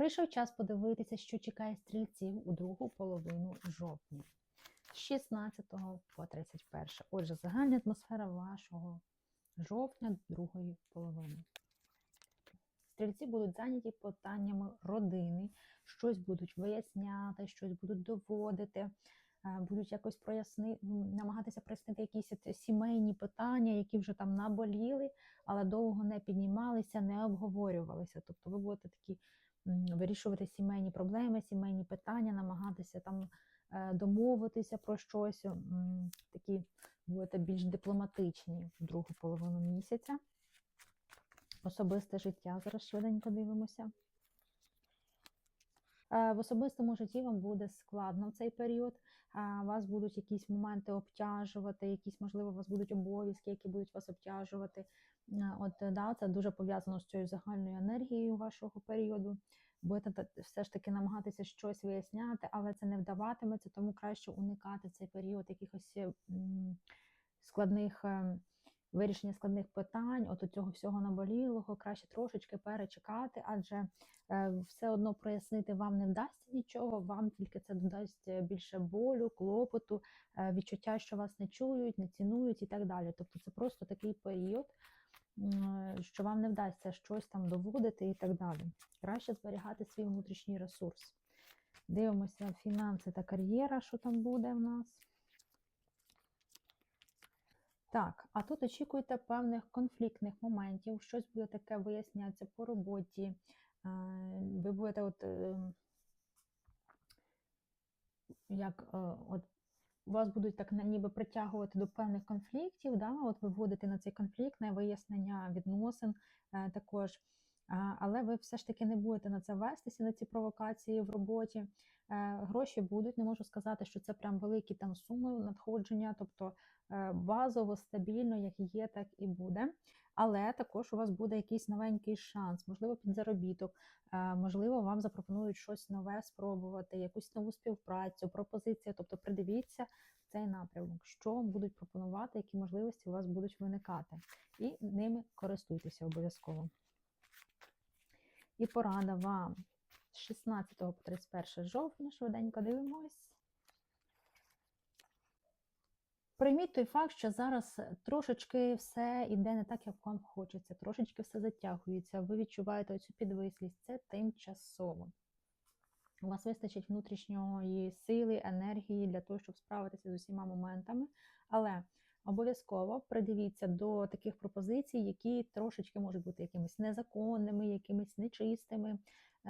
Прийшов час подивитися, що чекає стрільців у другу половину жовтня. З 16 по 31. Отже, загальна атмосфера вашого жовтня, другої половини. Стрільці будуть зайняті питаннями родини, щось будуть виясняти, щось будуть доводити, будуть якось проясни... намагатися прояснити якісь сімейні питання, які вже там наболіли, але довго не піднімалися, не обговорювалися. Тобто ви будете такі вирішувати сімейні проблеми, сімейні питання, намагатися там е, домовитися про щось. Такі будете більш дипломатичні в другу половину місяця. Особисте життя зараз швиденько дивимося. Е, В особистому житті вам буде складно в цей період. Е, Вас будуть якісь моменти обтяжувати, якісь, можливо, у вас будуть обов'язки, які будуть вас обтяжувати. Е, От да, це дуже пов'язано з цією загальною енергією вашого періоду. Будете все ж таки намагатися щось виясняти, але це не вдаватиметься, тому краще уникати цей період якихось складних е, вирішення складних питань, от цього всього наболілого, краще трошечки перечекати, адже е, все одно прояснити вам не вдасться нічого, вам тільки це додасть е, більше болю, клопоту, е, відчуття, що вас не чують, не цінують і так далі. Тобто це просто такий період, що вам не вдасться щось там доводити і так далі. Краще зберігати свій внутрішній ресурс. Дивимося фінанси та кар'єра, що там буде в нас. Так, а тут очікуйте певних конфліктних моментів, щось буде таке вияснятися по роботі. е, Ви будете от, е, як е, от вас будуть так ніби притягувати до певних конфліктів, да? от виводити на цей конфлікт, на вияснення відносин е, також. Але ви все ж таки не будете на це вестися, на ці провокації в роботі. Е, Гроші будуть, не можу сказати, що це прям великі там суми надходження, тобто е, базово, стабільно, як є, так і буде. Але також у вас буде якийсь новенький шанс, можливо, під заробіток, е, можливо, вам запропонують щось нове спробувати, якусь нову співпрацю, пропозицію. Тобто придивіться цей напрямок, що вам будуть пропонувати, які можливості у вас будуть виникати, і ними користуйтеся обов'язково. І порада вам з 16 по 31 жовтня, швиденько дивимось. Прийміть той факт, що зараз трошечки все йде не так, як вам хочеться, трошечки все затягується, ви відчуваєте цю підвислість, це тимчасово. У вас вистачить внутрішньої сили, енергії для того, щоб справитися з усіма моментами, але обов'язково придивіться до таких пропозицій, які трошечки можуть бути якимись незаконними, якимись нечистими,